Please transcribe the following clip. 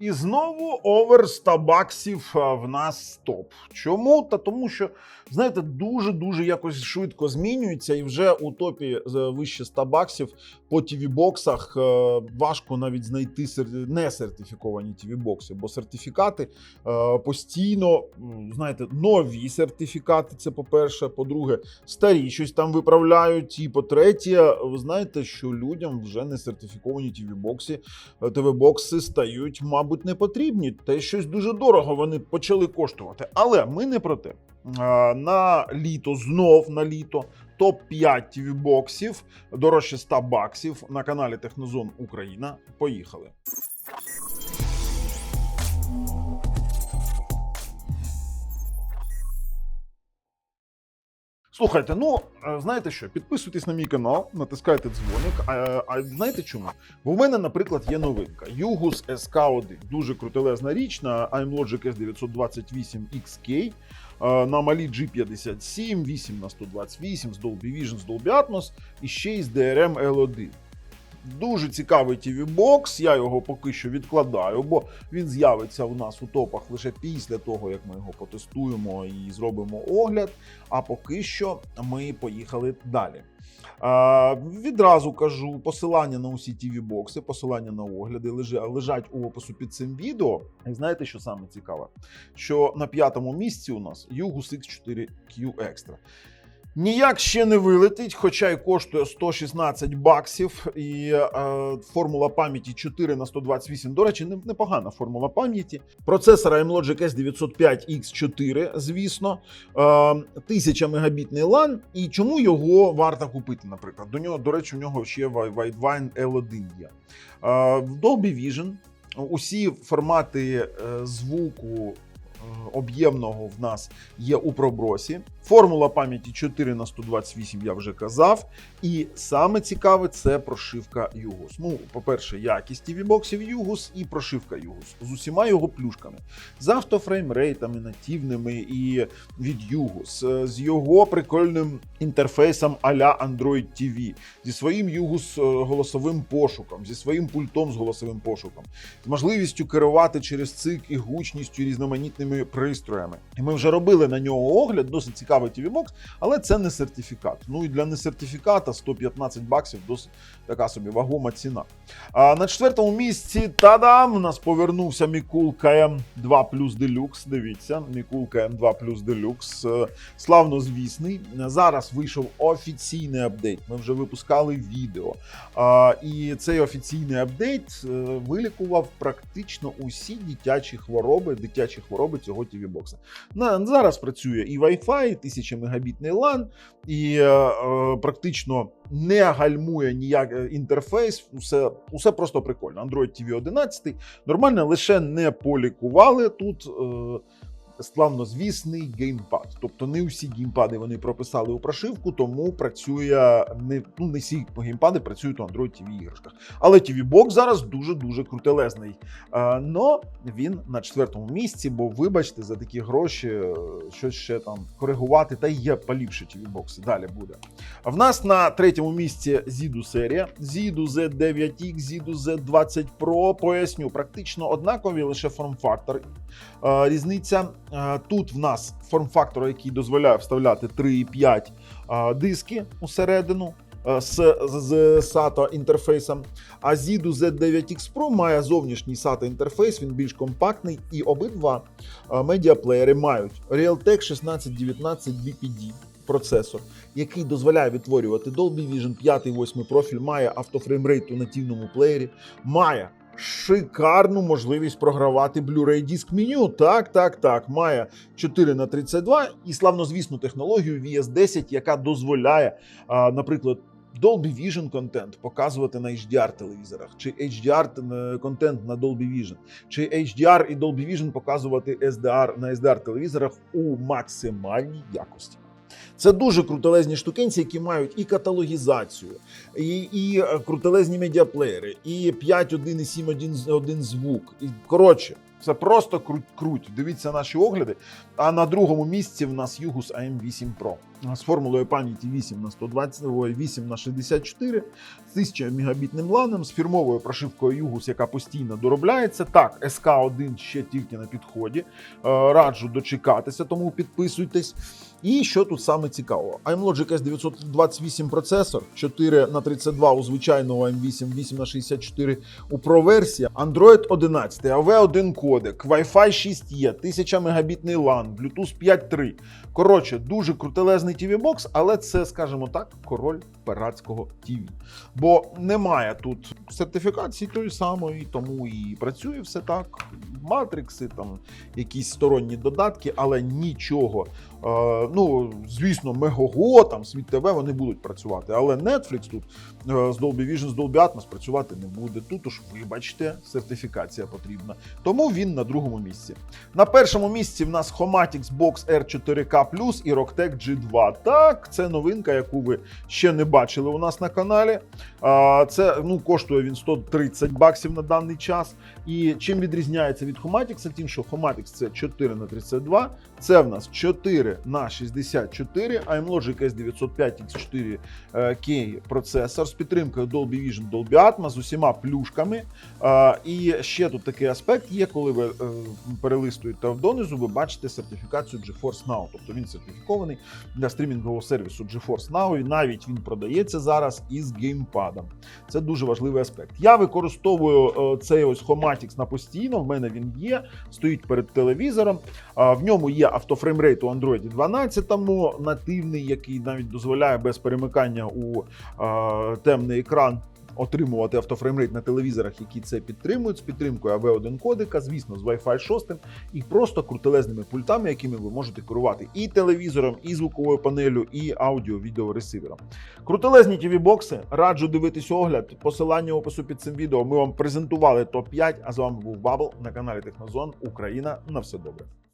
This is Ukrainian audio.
І знову овер 100 баксів в нас топ. Чому? Та тому, що знаєте, дуже дуже якось швидко змінюється, і вже у топі вище 100 баксів по тіві боксах важко навіть знайти не сертифіковані тіві бокси, бо сертифікати е, постійно, знаєте, нові сертифікати. Це по-перше. По-друге, старі щось там виправляють. І по-третє, ви знаєте, що людям вже не сертифіковані тіві бокси ТВ-бокси стають, мабуть, не потрібні. Та й щось дуже дорого вони почали коштувати. Але ми не про те. На літо, знов на літо, топ-5 тіві-боксів, дорожче 100 баксів на каналі Технозон Україна. Поїхали. Слухайте, ну е, знаєте що, підписуйтесь на мій канал, натискайте дзвоник. А, а знаєте чому? Бо в мене, наприклад, є новинка. Югус SK1. Дуже крутелезна річ на iMlogic S928 XK. е, На малі G57, 8 на 128 з Dolby Vision, з Dolby Atmos і ще й з DRM L1. Дуже цікавий tv бокс я його поки що відкладаю, бо він з'явиться у нас у топах лише після того, як ми його потестуємо і зробимо огляд. А поки що ми поїхали далі. А, відразу кажу, посилання на усі tv бокси посилання на огляди лежать у опису під цим відео. І знаєте, що саме цікаве? Що на п'ятому місці у нас Yugus X4Q Extra. Ніяк ще не вилетить, хоча й коштує 116 баксів. І е, формула пам'яті 4 на 128. До речі, непогана формула пам'яті. Процесор AMLogic S905X4, звісно, е, 1000 мегабітний LAN. І чому його варто купити, наприклад? До нього, до речі, у нього ще Wi- Widevine L1 є. Е, в Dolby Vision усі формати е, звуку. Е, Об'ємного в нас є у пробросі. Формула пам'яті 4 на 128 я вже казав. І саме цікаве це прошивка Югус. Ну, по-перше, якість tv боксів Югус і прошивка Югус з усіма його плюшками, з автофреймрейтами нативними і від Югус, е, з його прикольним інтерфейсом а-ля Android TV, зі своїм Югус е, голосовим пошуком, зі своїм пультом з голосовим пошуком, з можливістю керувати через цик і гучністю різноманітними пристроями. І ми вже робили на нього огляд, досить цікавий tv бокс але це не сертифікат. Ну і для несертифіката 115 баксів досить така собі вагома ціна. А на четвертому місці тадам! У нас повернувся Мікул КМ2 Plus Deluxe. Дивіться, Мікул КМ2 Plus Deluxe. Е, Славно звісний. Зараз вийшов офіційний апдейт. Ми вже випускали відео. А, і цей офіційний апдейт е, вилікував практично усі дитячі хвороби, дитячі хвороби цього tv бокса на зараз працює і Wi-Fi, 1000 мегабітний LAN, і е, е, практично не гальмує ніяк е, інтерфейс. Усе, усе просто прикольно. Android TV 11 нормально, лише не полікували тут. Е, Славнозвісний геймпад. Тобто не всі геймпади вони прописали у прошивку, тому працює не, ну, не всі геймпади працюють у Android TV іграшках. Але TV Box зараз дуже-дуже крутелезний. Е, но він на четвертому місці, бо вибачте, за такі гроші е, щось ще там коригувати, та є поліпші TV бокси. Далі буде. А в нас на третьому місці Zidu серія. Zidu Z9X, Zidu Z20 Pro. Поясню, практично однакові, лише форм-фактор. Е, Різниця е, тут в нас форм-фактор, який дозволяє вставляти 3,5 е, диски усередину. З, з, SATA інтерфейсом. А Zidu Z9X Pro має зовнішній SATA інтерфейс, він більш компактний, і обидва медіаплеєри мають Realtek 1619 BPD процесор, який дозволяє відтворювати Dolby Vision 5 8 профіль, має автофреймрейт у нативному плеєрі, має шикарну можливість програвати Blu-ray диск меню. Так, так, так. Має 4 на 32 і славнозвісну технологію VS10, яка дозволяє, наприклад, Dolby Vision контент показувати на HDR телевізорах, чи HDR контент на Dolby Vision, чи HDR і Dolby Vision показувати SDR на SDR телевізорах у максимальній якості. Це дуже крутелезні штукенці, які мають і каталогізацію, і, і е, крутелезні медіаплеєри, і 5.1 і 7.1 звук. І коротше, це просто круть, круть. Дивіться наші огляди. А на другому місці в нас Югус AM8 Pro з формулою пам'яті 8 на 120, ой, 8 на 64, з 1000 мегабітним ланом, з фірмовою прошивкою Югус, яка постійно доробляється. Так, SK1 ще тільки на підході. Е, Раджу дочекатися, тому підписуйтесь. І що тут саме цікаво? iMlogic S928 процесор, 4 на 32 у звичайного M8, 8 на 64 у Pro версія, Android 11, AV1 кодек, Wi-Fi 6 є, 1000 мегабітний LAN, Bluetooth 5.3. Коротше, дуже крутелезний TV бокс, але це, скажімо так, король пиратського TV. Бо немає тут сертифікації тої самої, тому і працює все так. Матрикси, там якісь сторонні додатки, але нічого. Ну, звісно, Мегого, там Світ ТВ вони будуть працювати, але Netflix тут е, з Dolby Vision, з Dolby Atmos працювати не буде. Тут уж, вибачте, сертифікація потрібна. Тому він на другому місці. На першому місці в нас Homatix Box R4K Plus і Rocktech G2. Так, це новинка, яку ви ще не бачили у нас на каналі. Це ну, коштує він 130 баксів на даний час. І чим відрізняється від Homatix? Тим, що Homatix це 4 на 32, це в нас 4 на 64, iMlogic S905 X4 K процесор з підтримкою Dolby Vision, Dolby Atmos з усіма плюшками. І ще тут такий аспект є, коли ви е, перелистуєте донизу, ви бачите сертифікацію GeForce Now. Тобто він сертифікований для стрімінгового сервісу GeForce Now, і навіть він продається зараз із геймпадом. Це дуже важливий аспект. Я використовую е, цей ось Homatix на постійно. В мене він є, стоїть перед телевізором. В ньому є автофреймрейт у Android 12, нативний, який навіть дозволяє без перемикання у а, темний екран. Отримувати автофреймрейт на телевізорах, які це підтримують, з підтримкою AV1 кодека, звісно, з Wi-Fi 6 і просто крутелезними пультами, якими ви можете керувати і телевізором, і звуковою панелю, і аудіо-відеоресивером. Крутелезні tv бокси раджу дивитись огляд. Посилання в опису під цим відео. Ми вам презентували топ 5 А з вами був Бабл на каналі Технозон Україна. На все добре.